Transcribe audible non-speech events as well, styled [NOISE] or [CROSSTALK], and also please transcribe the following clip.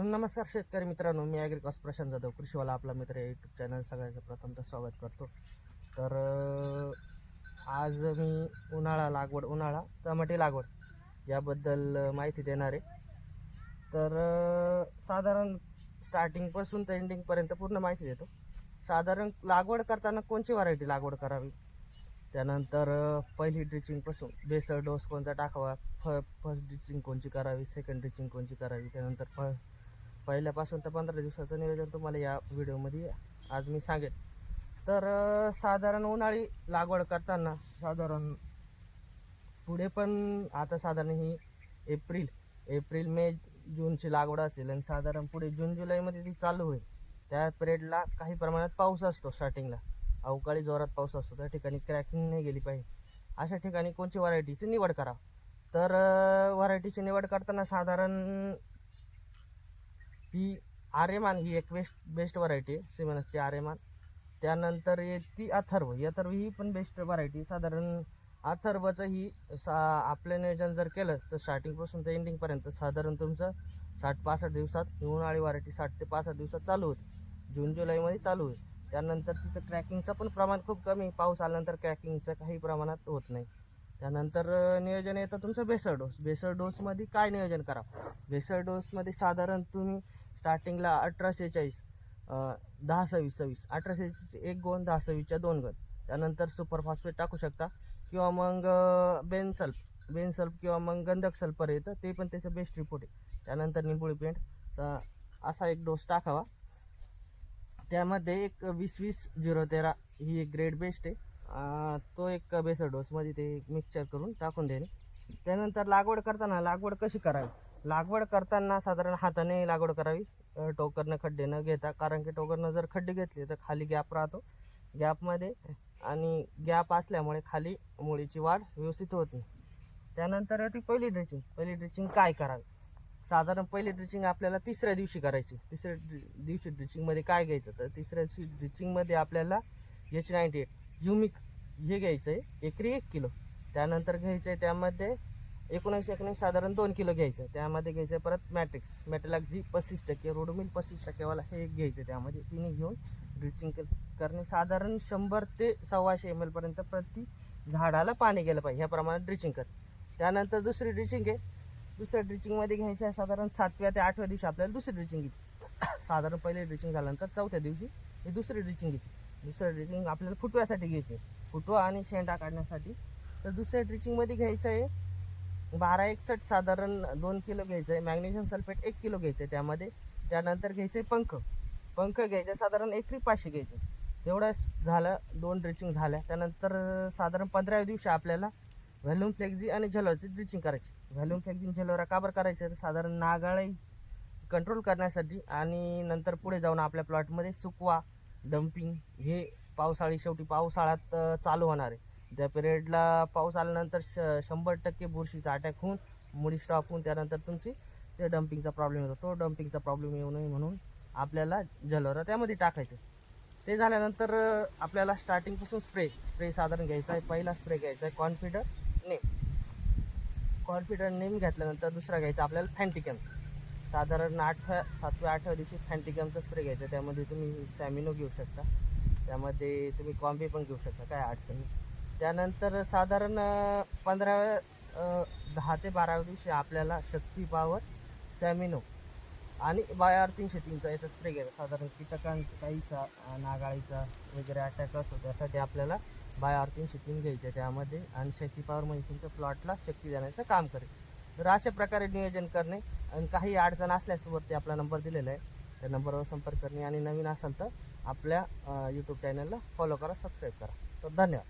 नमस्कार शेतकरी मित्रांनो मी ॲग्रिकॉस प्रशांत जाधव कृषीवाला आपला मित्र यूट्यूब चॅनल सगळ्याचं प्रथमतः स्वागत करतो. तर आज मी उन्हाळा लागवड उन्हाळा टमाटे लागवड याबद्दल माहिती देणार आहे. तर साधारण स्टार्टिंगपासून तर एंडिंगपर्यंत पूर्ण माहिती देतो. साधारण लागवड करताना कोणची व्हरायटी लागवड करावी? त्यानंतर पहिली ड्रिचिंगपासून बेसर डोस कोणता टाकावा? फ फर्स्ट ड्रिचिंग कोणची करावी? सेकंड ड्रिचिंग कोणची करावी? त्यानंतर फ पहिल्यापासून तर पंधरा दिवसाचं नियोजन तुम्हाला या व्हिडिओमध्ये आज मी सांगेन. तर साधारण उन्हाळी लागवड करताना साधारण पुढे पण आता साधारण ही एप्रिल एप्रिल मे जूनची लागवड असेल आणि साधारण पुढे जून जुलैमध्ये ती चालू होईल. त्या पिरियडला काही प्रमाणात पाऊस असतो स्टार्टिंगला अवकाळी जोरात पाऊस असतो. त्या ठिकाणी क्रॅकिंग नाही गेली पाहिजे. अशा ठिकाणी कोणची व्हरायटीची निवड करा तर व्हरायटीची निवड करताना साधारण ही आर्यमान ही एक बेस्ट बेस्ट व्हरायटी आहे सिमेनसची आर्यमान. त्यानंतर येते अथर्व ही अथर्व ही पण बेस्ट व्हरायटी साधारण अथर्वचं ही सा आपलं नियोजन जर केलं तर स्टार्टिंगपासून ते एंडिंगपर्यंत साधारण तुमचं साठ पासष्ट दिवसात उन्हाळी व्हरायटी साठ ते पासष्ट दिवसात चालू होते जून जुलैमध्ये चालू होईल. त्यानंतर तिचं क्रॅकिंगचं पण प्रमाण खूप कमी पाऊस आल्यानंतर क्रॅकिंगचं काही प्रमाणात होत नाही. त्यानंतर नियोजन येतं तुमचं बेसर डोस. बेसर डोसमध्ये काय नियोजन करा बेसर डोसमध्ये साधारण तुम्ही स्टार्टिंगला अठराशे चाळीस दहा सव्वीस सव्वीस अठराशे एक गोन दहा सव्वीसच्या दोन गण. त्यानंतर सुपरफॉस्फेट टाकू शकता. किंवा मग बेनसल्फ. बेनसल्फ किंवा मग गंधक सल्फर येतं ते पण त्याचं बेस्ट रिपोर्ट आहे. त्यानंतर निंबोळी पेंट तर असा एक डोस टाकावा. त्यामध्ये एक वीस वीस झिरो तेरा ही एक ग्रेड बेस्ट आहे. तो एक बेसर डोसमध्ये ते मिक्सचर करून टाकून देणे. त्यानंतर लागवड करताना लागवड कशी करावी? लागवड करताना साधारण हाताने लागवड करावी. टोकरनं खड्डे न घेता. कारण की टोकरनं जर खड्डे घेतले तर खाली गॅप राहतो. गॅपमध्ये आणि गॅप असल्यामुळे खाली मुळीची वाढ व्यवस्थित होत नाही. त्यानंतर ती पहिली ड्रिचिंग पहिली ड्रिचिंग काय करावी? साधारण पहिली ड्रिचिंग आपल्याला तिसऱ्या दिवशी करायची. तिसऱ्या ड्रि- दिवशी ड्रिचिंगमध्ये काय घ्यायचं? तर तिसऱ्या दिवशी ड्रिचिंगमध्ये आपल्याला एच नाईन्टी एट युमिक हे घ्यायचं आहे एकरी एक किलो. त्यानंतर घ्यायचं आहे त्यामध्ये एकोणीस एकोणीस साधारण दोन किलो घ्यायचं आहे त्यामध्ये घ्यायचं आहे परत मॅट्रिक्स मॅटेलॅक्झी पस्तीस टक्के रोडमिल पस्तीस टक्केवाला हे एक घ्यायचं आहे त्यामध्ये. तिने घेऊन ड्रिचिंग करणे साधारण शंभर ते सव्वाशे एम एलपर्यंत प्रति झाडाला पाणी गेलं पाहिजे. ह्या प्रमाणात ड्रिचिंग कर. त्यानंतर दुसरी ड्रिचिंग आहे. दुसऱ्या ड्रिचिंगमध्ये घ्यायचं आहे साधारण सातव्या ते आठव्या दिवशी आपल्याला दुसरी ड्रिचिंग घ्यायची [COUGHS] साधारण पहिले ड्रिचिंग झाल्यानंतर चौथ्या दिवशी ही दुसरी ड्रिचिंग घ्यायची दुसरं ड्रिचिंग आपल्याला फुटव्यासाठी घ्यायची आहे. फुटवा आणि शेंडा काढण्यासाठी. तर दुसऱ्या ड्रिचिंगमध्ये घ्यायचं आहे बारा एकसठ साधारण दोन किलो घ्यायचं आहे मॅग्नेशियम सल्फेट एक किलो घ्यायचं आहे त्यामध्ये. त्यानंतर घ्यायचं आहे पंख. पंख घ्यायचे साधारण एकरी पाचशे घ्यायचे. तेवढं झालं दोन ड्रिचिंग झाल्या. त्यानंतर साधारण पंधराव्या दिवशी आपल्याला व्हॅल्यूम फ्लेक्झी आणि झलोची ड्रिचिंग करायची. व्हॅल्यूम फ्लेक्झी झलोरा का बरं करायचं? तर साधारण नागाळी कंट्रोल करण्यासाठी आणि नंतर पुढे जाऊन आपल्या प्लॉटमध्ये सुकवा. डम्पिंग हे पावसाळी शेवटी पावसाळ्यात चालू होणार आहे. त्या पिरियडला पाऊस आल्यानंतर श शंभर टक्के बुरशीचा अटॅक होऊन मुडी स्टॉप होऊन त्यानंतर तुमची ते डम्पिंगचा प्रॉब्लेम येतो. तो डम्पिंगचा प्रॉब्लेम येऊ नये म्हणून आपल्याला जलोरा त्यामध्ये टाकायचं. ते झाल्यानंतर आपल्याला स्टार्टिंगपासून स्प्रे स्प्रे साधारण घ्यायचा आहे. पहिला स्प्रे घ्यायचा आहे कॉन्फिडर नेम कॉन्फिडर नेम घेतल्यानंतर दुसरा घ्यायचा आपल्याला फॅन्टिकन साधारण आठव्या सातव्या आठव्या दिवशी फॅन्टिकमचा स्प्रे घ्यायचा. त्यामध्ये तुम्ही सॅमिनो घेऊ शकता. त्यामध्ये तुम्ही कॉम्बी पण घेऊ शकता. काय अडचणी त्यानंतर साधारण पंधराव्या दहा ते बाराव्या दिवशी आपल्याला शक्ती पावर सॅमिनो आणि बाय तीनशे तीनचा याचा स्प्रे घ्यायचा. साधारण कीटकांचा नागाळीचा वगैरे अटॅक असतो त्यासाठी आपल्याला बाय तीनशे तीन घ्यायचं. त्यामध्ये आणि शक्ती पावर म्हणजे तुमच्या प्लॉटला शक्ती देण्याचं काम करेल. तर अशा प्रकारे नियोजन करणे आणि काही अडचण असल्यासवरती आपला नंबर दिलेला आहे. त्या नंबरवर संपर्क करणे आणि नवीन असाल तर आपल्या यूट्यूब चॅनलला फॉलो करा सबस्क्राईब करा. तर धन्यवाद.